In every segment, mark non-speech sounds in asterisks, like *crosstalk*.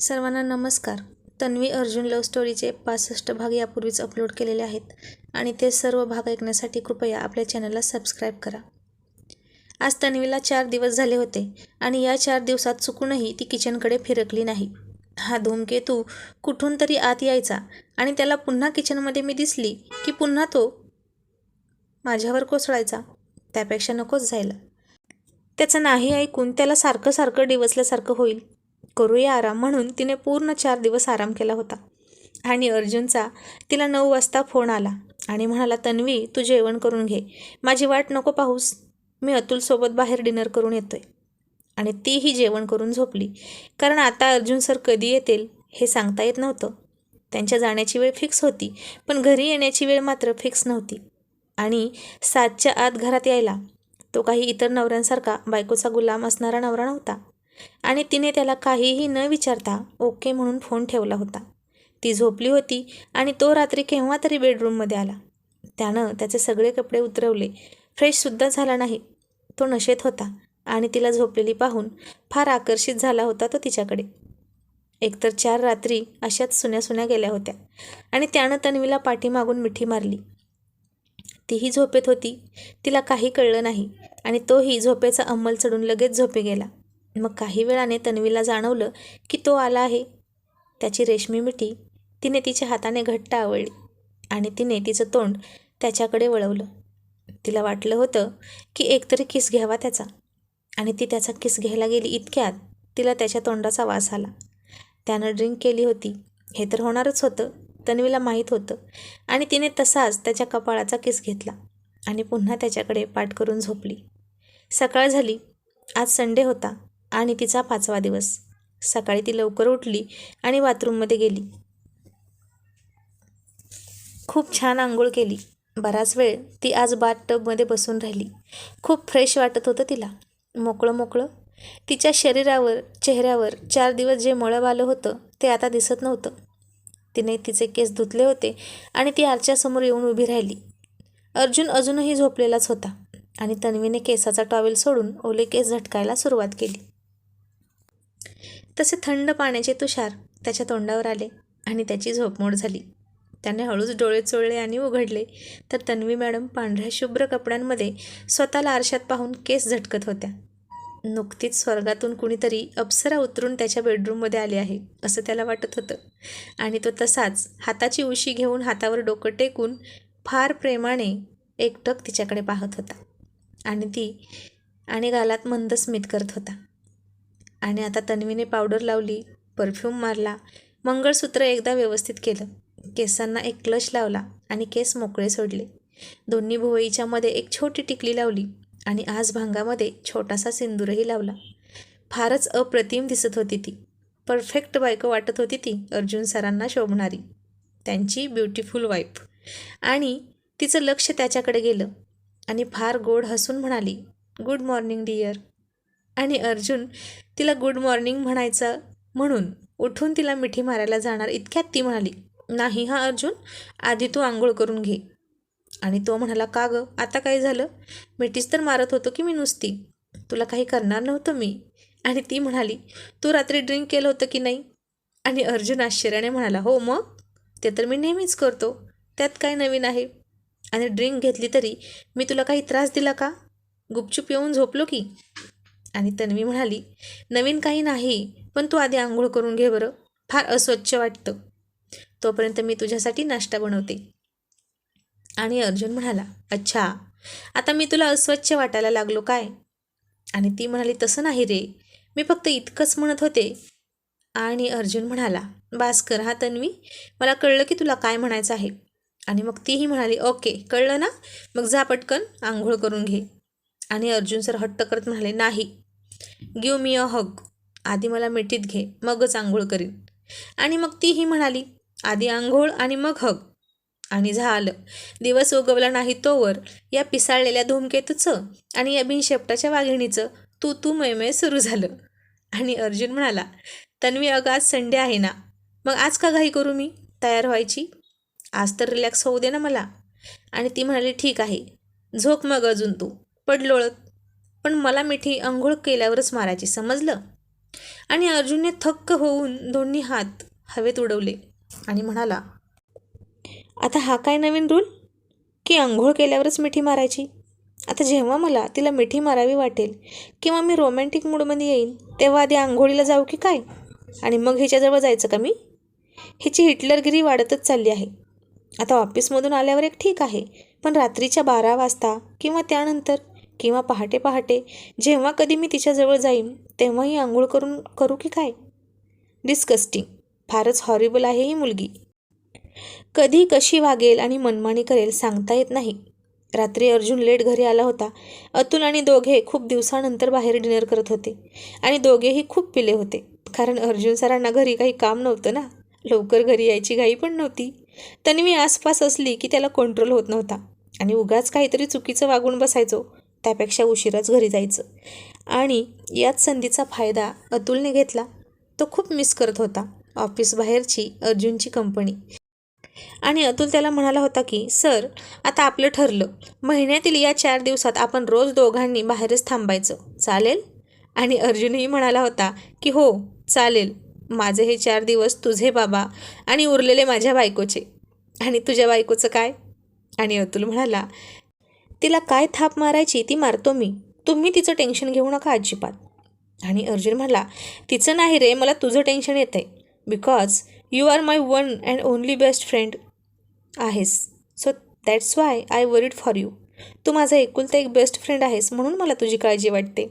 सर्वांना नमस्कार. तन्वी अर्जुन लव्ह स्टोरीचे पासष्ट भाग यापूर्वीच अपलोड केलेले आहेत आणि ते सर्व भाग ऐकण्यासाठी कृपया आपल्या चॅनलला सबस्क्राईब करा. आज तन्वीला चार दिवस झाले होते आणि या चार दिवसात चुकूनही ती किचनकडे फिरकली नाही. हा धूमकेतू कुठून तरी आत यायचा आणि त्याला पुन्हा किचनमध्ये मी दिसली की पुन्हा तो माझ्यावर कोसळायचा. त्यापेक्षा नकोच जायला. त्याचं नाही ऐकून त्याला सारखं सारखं डिवसल्यासारखं होईल. करूया आराम म्हणून तिने पूर्ण चार दिवस आराम केला होता. आणि अर्जुनचा तिला नऊ वाजता फोन आला आणि म्हणाला तन्वी तू जेवण करून घे. माझी वाट नको पाहूस. मी अतुलसोबत बाहेर डिनर करून येतोय. आणि तीही जेवण करून झोपली. कारण आता अर्जुन सर कधी येतील हे सांगता येत नव्हतं. त्यांच्या जाण्याची वेळ फिक्स होती पण घरी येण्याची वेळ मात्र फिक्स नव्हती. आणि सातच्या आत घरात यायला तो काही इतर नवऱ्यांसारखा बायकोचा गुलाम असणारा नवरा नव्हता. आणि तिने त्याला काहीही न विचारता ओके म्हणून फोन ठेवला होता. ती झोपली होती आणि तो रात्री केव्हा तरी बेडरूममध्ये आला. त्यानं त्याचे सगळे कपडे उतरवले. फ्रेशसुद्धा झाला नाही. तो नशेत होता आणि तिला झोपलेली पाहून फार आकर्षित झाला होता तो तिच्याकडे. एकतर चार रात्री अशाच सुन्या सुन्या गेल्या होत्या आणि त्यानं तन्वीला पाठीमागून मिठी मारली. तीही झोपेत होती. तिला काही कळलं नाही आणि तोही झोपेचा अंमल चढून लगेच झोपे गेला. मग काही वेळाने तन्वीला जाणवलं की तो आला आहे. त्याची रेशमी मिठी तिने तिच्या हाताने घट्ट आवळली आणि तिने तिचं तोंड त्याच्याकडे वळवलं. तिला वाटलं होतं की एकतरी किस घ्यावा त्याचा. आणि ती त्याचा किस घ्यायला गेली इतक्यात तिला त्याच्या तोंडाचा वास आला. त्यानं ड्रिंक केली होती. हे तर होणारच होतं तन्वीला माहीत होतं. आणि तिने तसाच त्याच्या कपाळाचा किस घेतला आणि पुन्हा त्याच्याकडे पाठ करून झोपली. सकाळ झाली. आज संडे होता. आणि तिचा पाचवा दिवस. सकाळी ती लवकर उठली आणि बाथरूममध्ये गेली. खूप छान आंघोळ केली. बराच वेळ ती आज बाथ टबमध्ये बसून राहिली. खूप फ्रेश वाटत होतं तिला. मोकळं मोकळं. तिच्या शरीरावर चेहऱ्यावर चार दिवस जे मळब आलं होतं ते आता दिसत नव्हतं. तिने तिचे केस धुतले होते आणि ती आरच्यासमोर येऊन उभी राहिली. अर्जुन अजूनही झोपलेलाच होता आणि तन्वीने केसाचा टॉवेल सोडून ओले केस झटकायला सुरुवात केली. तसे थंड पाण्याचे तुषार त्याच्या तोंडावर आले आणि त्याची झोपमोड झाली. त्याने हळूच डोळे चोळले आणि उघडले. तर तन्वी मॅडम पांढऱ्या शुभ्र कपड्यांमध्ये स्वतःला आरशात पाहून केस झटकत होत्या. नुकतीच स्वर्गातून कुणीतरी अप्सरा उतरून त्याच्या बेडरूममध्ये आले आहे असं त्याला वाटत होतं. आणि तो तसाच हाताची उशी घेऊन हातावर डोकं टेकून फार प्रेमाने एकटक तिच्याकडे पाहत होता. आणि ती आणि गालात मंद स्मित करत होता. आणि आता तन्वीने पावडर लावली परफ्यूम मारला मंगळसूत्र एकदा व्यवस्थित केलं केसांना एक क्लच लावला आणि केस मोकळे सोडले. दोन्ही भुवईच्या मध्ये एक छोटी टिकली लावली आणि आज भांगामध्ये छोटासा सिंदूरही लावला. फारच अप्रतिम दिसत होती ती. परफेक्ट बायको वाटत होती ती अर्जुन सरांना शोभणारी. त्यांची ब्युटिफुल वाईफ आणि तिचं लक्ष त्याच्याकडे गेलं आणि फार गोड हसून म्हणाली गुड मॉर्निंग डिअर आणि अर्जुन तिला गुड मॉर्निंग म्हणायचं म्हणून उठून तिला मिठी मारायला जाणार. इतक्यात ती म्हणाली नाही हा अर्जुन आधी तू आंघोळ करून घे. आणि तो म्हणाला का गं? आता काय झालं? मिठीच तर मारत होतो की मी नुसती? तुला काही करणार नव्हतं मी? आणि ती म्हणाली तू रात्री ड्रिंक केलं होतं की नाही? आणि अर्जुन आश्चर्याने म्हणाला हो मग? ते तर मी नेहमीच करतो. त्यात काय नवीन आहे? आणि ड्रिंक घेतली तरी मी तुला काही त्रास दिला का? गुपचूप येऊन झोपलो की? आणि तन्वी म्हणाली नवीन काही नाही पण तू आधी आंघोळ करून घे बरं. फार अस्वच्छ वाटतं. तोपर्यंत मी तुझ्यासाठी नाश्ता बनवते. आणि अर्जुन म्हणाला अच्छा आता मी तुला अस्वच्छ वाटायला लागलो काय? आणि ती म्हणाली तसं नाही रे. मी फक्त इतकंच म्हणत होते. आणि अर्जुन म्हणाला बास कर हा तन्वी मला कळलं की तुला काय म्हणायचं आहे. आणि मग तीही म्हणाली ओके कळलं ना? मग जा पटकन आंघोळ करून घे. आणि अर्जुन सर हट्ट करत म्हणाले नाही गिव मी अ हग आधी मला मिठीत घे मगच आंघोळ करीन. आणि मग तीही म्हणाली आधी आंघोळ आणि मग हग आणि झालं. दिवस उगवला नाही तोवर या पिसाळलेल्या धूमकेतूचं आणि या बिनशेपटाच्या वाघिणीचं तू तू मयमय सुरू झालं. आणि अर्जुन म्हणाला तन्वी अगं आज संडे आहे ना मग आज का घाई करू मी? तयार व्हायची? आज तर रिलॅक्स होऊ दे ना मला. आणि ती म्हणाली ठीक आहे झोप मग अजून तू पडलोळत. पण मला मिठी अंघोळ केल्यावरच मारायची समजलं? आणि अर्जुनने थक्क होऊन दोन्ही हात हवेत उडवले आणि म्हणाला आता हा काय नवीन रूल? की आंघोळ केल्यावरच मिठी मारायची? आता जेव्हा मला तिला मिठी मारावी वाटेल किंवा मी रोमॅन्टिक मूडमध्ये येईन तेव्हा आधी आंघोळीला जाऊ की काय? आणि मग हिच्याजवळ जायचं का मी? हिची हिटलरगिरी वाढतच चालली आहे. आता ऑफिसमधून आल्यावर एक ठीक आहे पण रात्रीच्या बारा वाजता किंवा त्यानंतर किंवा पहाटे पहाटे जेव्हा कधी मी तिच्याजवळ जाईन तेव्हाही आंघोळ करून करू की काय? डिस्कस्टिंग फारच हॉरिबल आहे ही मुलगी. कधी कशी वागेल आणि मनमानी करेल सांगता येत नाही. रात्री अर्जुन लेट घरी आला होता. अतुल आणि दोघे खूप दिवसानंतर बाहेर डिनर करत होते. आणि दोघेही खूप पिले होते. कारण अर्जुन सरांना घरी काही काम नव्हतं ना. लवकर घरी यायची घाई पण नव्हती. तन्वी आसपास असली की त्याला कंट्रोल होत नव्हता. आणि उगाच काहीतरी चुकीचं वागून बसायचो. त्यापेक्षा उशिराच घरी जायचं. आणि याच संधीचा फायदा अतुलने घेतला. तो खूप मिस करत होता. ऑफिस बाहेरची अर्जुनची कंपनी आणि अतुल त्याला म्हणाला होता की सर आता आपलं ठरलं. महिन्यातील या चार दिवसात आपण रोज दोघांनी बाहेरच थांबायचं. चालेल? आणि अर्जुनही म्हणाला होता की हो चालेल. माझे हे चार दिवस तुझे बाबा आणि उरलेले माझ्या बायकोचे. आणि तुझ्या बायकोचं काय? आणि अतुल म्हणाला तिला काय थाप मारायची ती मारतो मी. तुम्ही तिचं टेन्शन घेऊ नका अजिबात. आणि अर्जुन म्हणाला तिचं नाही रे मला तुझं टेन्शन येतं आहे because you are my one and only best friend आहेस. So that's why I worried for you तू माझा एकुलता एक बेस्ट फ्रेंड आहेस म्हणून मला तुझी काळजी वाटते.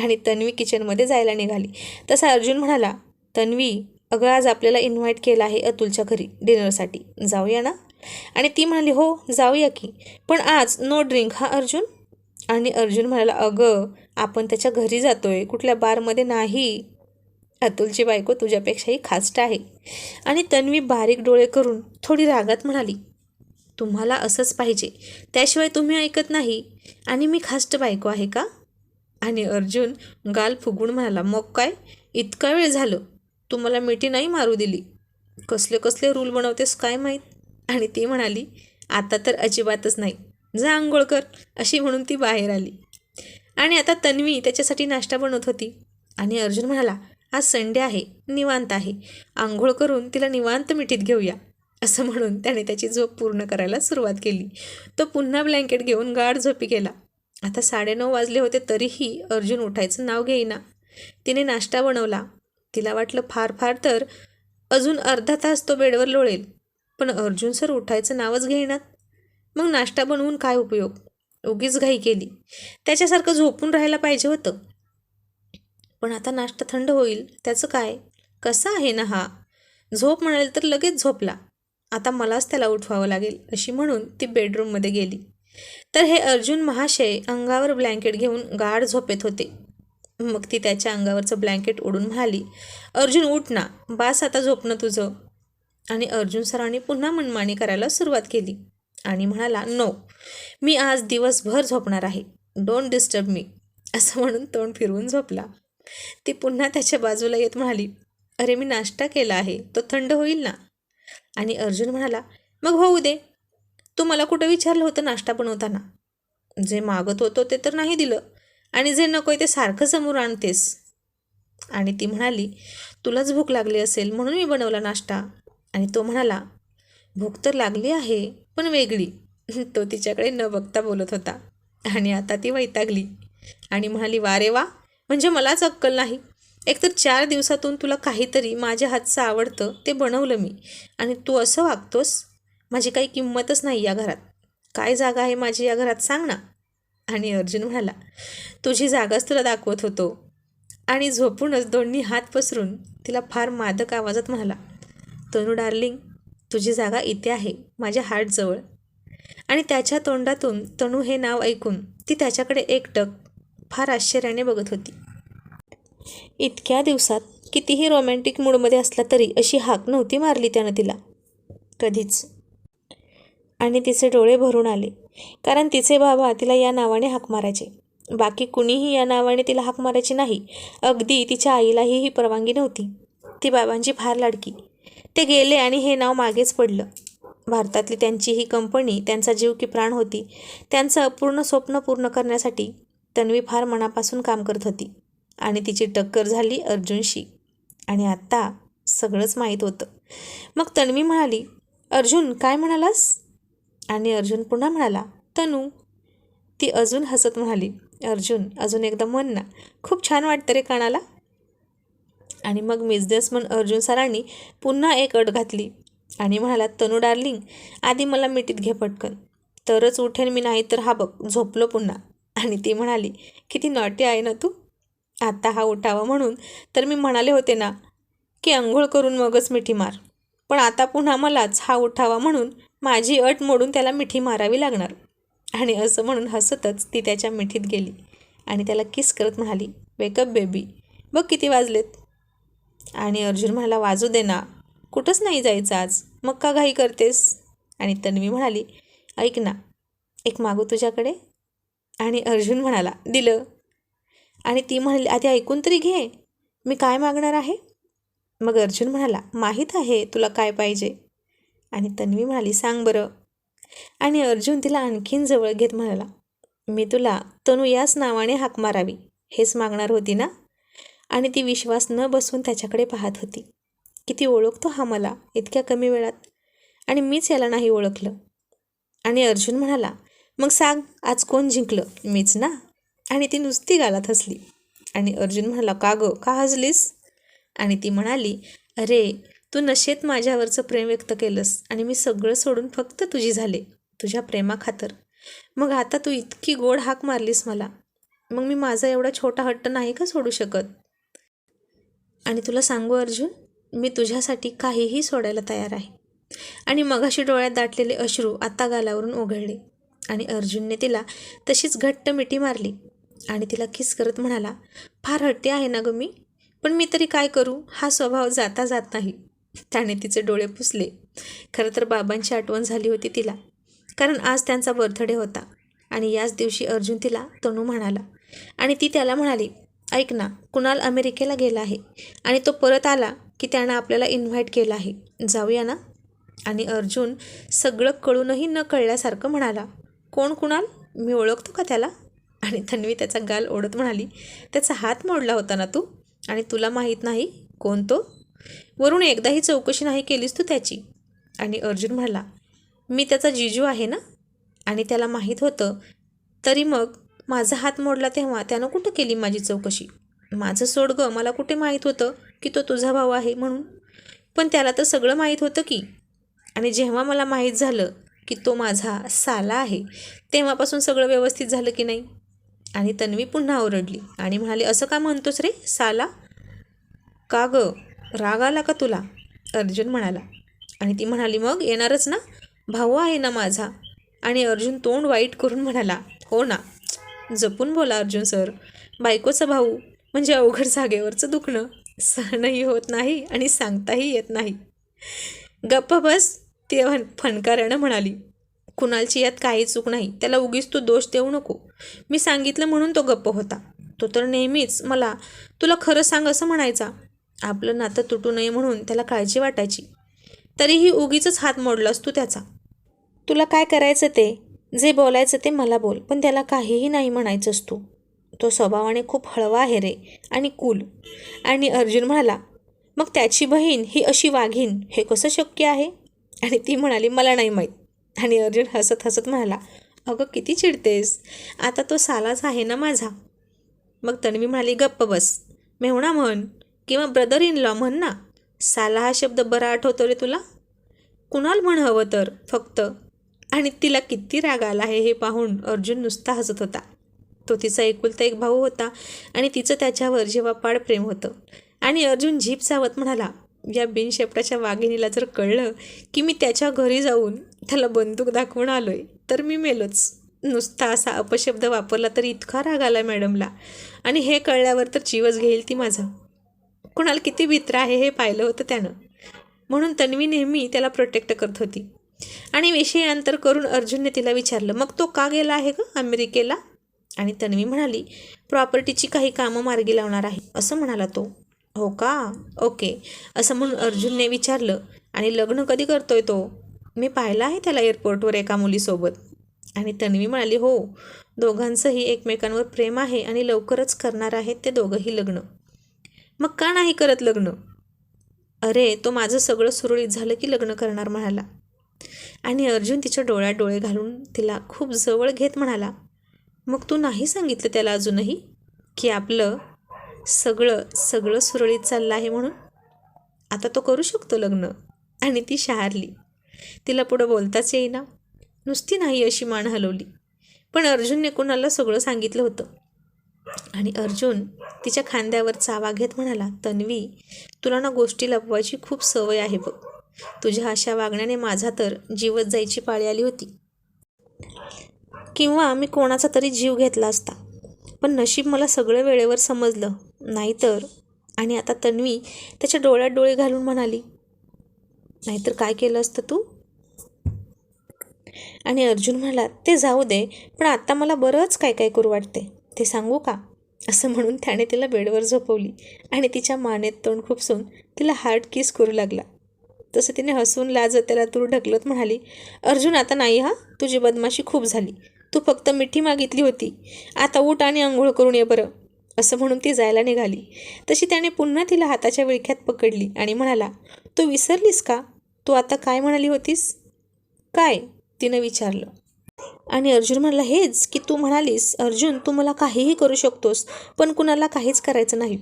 आणि तन्वी किचनमध्ये जायला निघाली. तसा अर्जुन म्हणाला तन्वी अगं आज आपल्याला इन्व्हाइट केला आहे अतुलच्या घरी डिनरसाठी जाऊया ना? आणि ती म्हणाली हो जाऊया की. पण आज नो ड्रिंक हा अर्जुन? आणि अर्जुन म्हणाला अगं आपण त्याच्या घरी जातोय. कुठल्या बारमध्ये नाही. अतुलची बायको तुझ्यापेक्षाही खास्ट आहे. आणि तन्वी बारीक डोळे करून थोडी रागात म्हणाली तुम्हाला असंच पाहिजे. त्याशिवाय तुम्ही ऐकत नाही. आणि मी खास्ट बायको आहे का? आणि अर्जुन गाल फुगून म्हणाला मग काय? इतका वेळ झालं. तू मला मिठी नाही मारू दिली. कसले कसले रूल बनवतेस काय माहीत? आणि ती म्हणाली आता तर अजिबातच नाही. जा आंघोळ कर. अशी म्हणून ती बाहेर आली. आणि आता तन्वी त्याच्यासाठी नाश्ता बनवत होती. आणि अर्जुन म्हणाला आज संडे आहे निवांत आहे. आंघोळ करून तिला निवांत मिठीत घेऊया. असं म्हणून त्याने त्याची झोप पूर्ण करायला सुरुवात केली. तो पुन्हा ब्लँकेट घेऊन गाढ झोपी गेला. आता साडेनऊ वाजले होते तरीही अर्जुन उठायचं नाव घेईना. तिने नाश्ता बनवला. तिला वाटलं फार फार तर अजून अर्धा तास तो बेडवर लोळेल. पण अर्जुन सर उठायचं नावच घेईनात. मग नाश्ता बनवून काय उपयोग? उगीच घाई केली. त्याच्यासारखं झोपून राहायला पाहिजे होतं. पण आता नाश्ता थंड होईल. त्याचं काय? कसा आहे ना हा? झोप म्हणाल तर लगेच झोपला. आता मलाच त्याला उठवावं लागेल अशी म्हणून ती बेडरूममध्ये गेली. तर हे अर्जुन महाशय अंगावर ब्लँकेट घेऊन गाढ झोपेत होते. मग ती त्याच्या अंगावरचं ब्लँकेट ओढून म्हणाली अर्जुन उठ ना. बास आता झोपणं तुझं. आणि अर्जुन सरांनी पुन्हा मनमानी करायला सुरुवात केली आणि म्हणाला नो मी आज दिवसभर झोपणार आहे. डोंट डिस्टर्ब मी असं म्हणून तोंड फिरवून झोपला. ती पुन्हा त्याच्या बाजूला येत म्हणाली अरे मी नाश्ता केला आहे. तो थंड होईल ना? आणि अर्जुन म्हणाला मग होऊ दे. तू मला कुठं विचारलं होतं नाश्ता बनवताना? जे मागत होतो ते तर नाही दिलं. आणि जे नको ते सारखं समोर आणतेस. आणि ती म्हणाली तुलाच भूक लागली असेल म्हणून मी बनवला नाश्ता. आणि तो म्हणाला भूक तर लागली आहे पण वेगळी. *laughs* तो तिच्याकडे न बघता बोलत होता. आणि आता ती वैतागली आणि म्हणाली वा रे वा म्हणजे मलाच अक्कल नाही. एकतर चार दिवसातून तुला काहीतरी माझ्या हातचं आवडतं ते बनवलं मी. आणि तू असं वागतोस माझी काही किंमतच नाही या घरात. काय जागा आहे माझी या घरात सांग ना. आणि अर्जुन म्हणाला तुझी जागाच तुला दाखवत होतो. आणि झोपूनच दोन्ही हात पसरून तिला फार मादक आवाजात म्हणाला तनू डार्लिंग तुझी जागा इथे आहे माझ्या हार्टजवळ आणि त्याच्या तोंडातून तनू हे नाव ऐकून ती त्याच्याकडे एकटक फार आश्चर्याने बघत होती. इतक्या दिवसात कितीही रोमॅन्टिक मूडमध्ये असला तरी अशी हाक नव्हती मारली त्यानं तिला. कधीच. आणि तिचे डोळे भरून आले कारण तिचे बाबा तिला या नावाने हाक मारायचे. बाकी कुणीही या नावाने तिला हाक मारायची नाही अगदी तिच्या आईलाही ही परवानगी नव्हती. ती बाबांची फार लाडकी. ते गेले आणि हे नाव मागेच पडलं. भारतातली त्यांची ही कंपनी त्यांचा जीव की प्राण होती त्यांचं अपूर्ण स्वप्न पूर्ण करण्यासाठी तन्वी फार मनापासून काम करत होती आणि तिची टक्कर झाली अर्जुनशी. आणि आत्ता सगळंच माहीत होतं. मग तन्वी म्हणाली अर्जुन काय म्हणालास? आणि अर्जुन पुन्हा म्हणाला तनू. ती अजून हसत म्हणाली अर्जुन अजून एकदा म्हण ना. खूप छान वाटतं रे कानाला. आणि मग बिझनेसमन अर्जुन सरांनी पुन्हा एक अट घातली आणि म्हणाला तनू डार्लिंग आधी मला मिठीत घे पटकन. तरच उठेन मी नाही तर हा बघ झोपलो पुन्हा. आणि ती म्हणाली किती नॉटी आहे ना तू. आता हा उठावा म्हणून तर मी म्हणाले होते ना की आंघोळ करून मगच मिठी मार. पण आता पुन्हा मलाच हा उठावा म्हणून माझी अट मोडून त्याला मिठी मारावी लागणार. आणि असं म्हणून हसतच ती त्याच्या मिठीत गेली आणि त्याला किस करत म्हणाली वेकअप बेबी बघ किती वाजलेत. आणि अर्जुन म्हणाला वाजू दे ना. कुठंच नाही जायचं आज. मग का घाई करतेस? आणि तन्वी म्हणाली ऐक ना एक मागू तुझ्याकडे? आणि अर्जुन म्हणाला दिलं. आणि ती म्हणाली आधी ऐकून तरी घे. मी काय मागणार आहे? मग अर्जुन म्हणाला माहीत आहे तुला काय पाहिजे. आणि तन्वी म्हणाली सांग बरं. आणि अर्जुन तिला आणखीन जवळ घेत म्हणाला मी तुला तनू याच नावाने हाक मारावी. हेच मागणार होती ना? आणि ती विश्वास न बसवून त्याच्याकडे पाहत होती. किती ओळखतो हा मला इतक्या कमी वेळात? आणि मीच याला नाही ओळखलं. आणि अर्जुन म्हणाला मग सांग आज कोण जिंकलं? मीच ना? आणि ती नुसती गालात हसली. आणि अर्जुन म्हणाला का गं? का हसलीस? आणि ती म्हणाली अरे तू नशेत माझ्यावरचं प्रेम व्यक्त केलंस आणि मी सगळं सोडून फक्त तुझी झाले तुझ्या प्रेमाखातर. मग आता तू इतकी गोड हाक मारलीस मला. मग मी माझा एवढा छोटा हट्ट नाही का सोडू शकत? आणि तुला सांगू अर्जुन मी तुझ्यासाठी काहीही सोडायला तयार आहे. आणि मगाशी डोळ्यात दाटलेले अश्रू आता गालावरून ओघळले आणि अर्जुनने तिला तशीच घट्ट मिठी मारली. आणि तिला किस करत म्हणाला फार हट्टी आहे ना गं मी? पण मी तरी काय करू? हा स्वभाव जाता जात नाही. त्याने तिचे डोळे पुसले. खरं तर बाबांची आठवण झाली होती तिला. कारण आज त्यांचा बर्थडे होता. आणि याच दिवशी अर्जुन तिला तणू म्हणाला. आणि ती त्याला म्हणाली ऐक ना कुणाल अमेरिकेला गेला आहे आणि तो परत आला की त्यानं आपल्याला इन्व्हाइट केला आहे. जाऊया ना? आणि अर्जुन सगळं कळूनही न कळल्यासारखं म्हणाला कोण कुणाल? मी ओळखतो का त्याला? आणि तन्वी त्याचा गाल ओढत म्हणाली त्याचा हात मोडला होता ना तू? आणि तुला माहीत नाही कोण तो? वरून एकदाही चौकशी नाही केलीस तू त्याची. आणि अर्जुन म्हणाला मी त्याचा जिजू आहे ना? आणि त्याला माहीत होतं तरी मग माझा हात मोडला तेव्हा त्यानं कुठं केली माझी चौकशी? माझं सोड गं मला कुठे माहीत होतं की तो तुझा भाऊ आहे म्हणून? पण त्याला तर सगळं माहीत होतं की. आणि जेव्हा मला माहीत झालं की तो माझा साला आहे तेव्हापासून सगळं व्यवस्थित झालं की नाही? आणि तन्वी पुन्हा ओरडली आणि म्हणाली असं का म्हणतोस रे साला? का गं राग आला का तुला? अर्जुन म्हणाला. आणि ती म्हणाली मग येणारच ना? भाऊ आहे ना माझा. आणि अर्जुन तोंड वाईट करून म्हणाला हो ना जपून बोला अर्जुन सर. बायकोचा भाऊ म्हणजे अवघड जागेवरचं दुखणं. सहनही होत नाही आणि सांगताही येत नाही. गप्प बस ती फन फणकाऱ्यानं म्हणाली. कुणालची यात काही चूक नाही त्याला उगीच तू दोष देऊ नको. मी सांगितलं म्हणून तो गप्प होता. तो तर नेहमीच मला तुला खरं सांग असं म्हणायचा. आपलं नातं तुटू नये म्हणून त्याला काळजी वाटायची. तरीही उगीच हात मोडलास तू त्याचा. तुला काय करायचं ते? जे बोलायचं ते मला बोल पण त्याला काहीही नाही म्हणायचंस तू. तो स्वभावाने खूप हळवा आहे रे आणि कूल आणि अर्जुन म्हणाला मग त्याची बहीण ही अशी वाघीन हे कसं शक्य आहे? आणि ती म्हणाली मला नाही माहीत. आणि अर्जुन हसत हसत म्हणाला अगं किती चिडतेस. आता तो सालाच आहे ना माझा. मग तन्वी म्हणाली गप्प बस. मेहुणा म्हण किंवा ब्रदर इन लॉ म्हण ना. साला हा शब्द बरा आठवतो रे तुला? कुणाल म्हण हवं तर फक्त. आणि तिला किती राग आला आहे हे पाहून अर्जुन नुसता हसत होता. तो तिचा एकुलता एक भाऊ होता आणि तिचं त्याच्यावर जेव्हा पाड प्रेम होतं. आणि अर्जुन झीप सावत म्हणाला या बिनशेपटाच्या वाघिणीला जर कळलं की मी त्याच्या घरी जाऊन त्याला बंदूक दाखवून आलोय तर मी मेलोच. नुसता असा अपशब्द वापरला तर इतका राग आला मॅडमला. आणि हे कळल्यावर तर जीवच घेईल ती माझा. कुणाला किती मित्र आहे हे पाहिलं होतं त्यानं. म्हणून तन्वी नेहमी त्याला प्रोटेक्ट करत होती. आणि विषयांतर करून अर्जुनने तिला विचारलं मग तो का गेला आहे का अमेरिकेला? आणि तन्वी म्हणाली प्रॉपर्टीची काही कामं मार्गी लावणार आहे असं म्हणाला तो. हो का? ओके. असं म्हणून अर्जुनने विचारलं आणि लग्न कधी करतोय तो? मी पाहिला आहे त्याला एअरपोर्टवर एका मुलीसोबत. आणि तन्वी म्हणाली हो दोघांचंही एकमेकांवर प्रेम आहे आणि लवकरच करणार आहेत ते दोघंही लग्न. मग का नाही करत लग्न? अरे तो माझं सगळं सुरळीत झालं की लग्न करणार म्हणाला. आणि अर्जुन तिच्या डोळ्यात डोळे घालून तिला खूप जवळ घेत म्हणाला मग तू नाही सांगितलं त्याला अजूनही की आपलं सगळं सगळं सुरळीत चाललं आहे म्हणून? आता तो करू शकतो लग्न. आणि ती शहारली. तिला पुढं बोलताच येईना. नुसती नाही अशी मान हलवली. पण अर्जुनने कुणाला सगळं सांगितलं होतं. आणि अर्जुन तिच्या खांद्यावर चावा घेत म्हणाला तन्वी तुला ना गोष्टी लपवायची खूप सवय आहे बघ. तुझ्या अशा वागण्याने माझा तर जीवच जायची पाळी आली होती. किंवा मी कोणाचा तरी जीव घेतला असता. पण नशीब मला सगळं वेळेवर समजलं. नाहीतर आणि आता तन्वी त्याच्या डोळ्यात डोळे घालून म्हणाली नाहीतर काय केलं असतं तू? आणि अर्जुन म्हणाला ते जाऊ दे पण आत्ता मला बरंच काय काय करू वाटते. ते सांगू का? असं म्हणून त्याने तिला बेडवर झोपवली आणि तिच्या मानेत तोंड खुपसून तिला हार्ट किस करू लागला. तसं तिने हसून लाजत त्याला दूर ढकलत म्हणाली अर्जुन आता नाही हा तुझी बदमाशी खूप झाली. तू फक्त मिठी मागितली होती. आता उठ आणि आंघोळ करून ये बरं. असं म्हणून ती जायला निघाली. तशी त्याने पुन्हा तिला हाताच्या विळख्यात पकडली आणि म्हणाला तू विसरलीस का? तू आता काय म्हणाली होतीस? काय? तिनं विचारलं. आणि अर्जुन म्हणाला हेच की तू म्हणालीस अर्जुन तू मला काहीही करू शकतोस पण कुणाला काहीच करायचं नाही.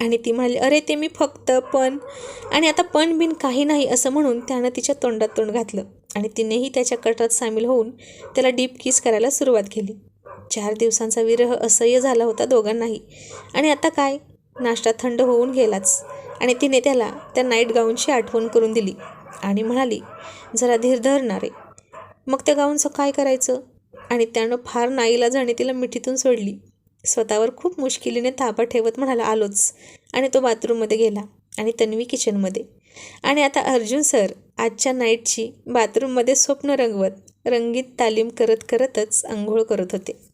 आणि ती म्हणाली अरे ते मी फक्त पण आणि आता पण बिन काही नाही असं म्हणून त्यानं तिच्या तोंडात तोंड घातलं आणि तिनेही त्याच्या कटात सामील होऊन त्याला डीप किस करायला सुरुवात केली. चार दिवसांचा विरह असह्य झाला होता दोघांनाही. आणि आता काय? नाश्ता थंड होऊन गेलाच आणि तिने त्याला त्या नाईट गाऊनची आठवण करून दिली आणि म्हणाली जरा धीर धरणारे. मग त्या गाऊनचं काय करायचं? आणि त्यानं फार नाईलाजाने तिला मिठीतून सोडली. स्वतःवर खूप मुश्किलीने ताबा ठेवत म्हणाला आलोच. आणि तो बाथरूममध्ये गेला आणि तन्वी किचनमध्ये. आणि आता अर्जुन सर आजच्या नाईटची बाथरूममध्ये स्वप्न रंगवत रंगीत तालीम करत करतच आंघोळ करत होते.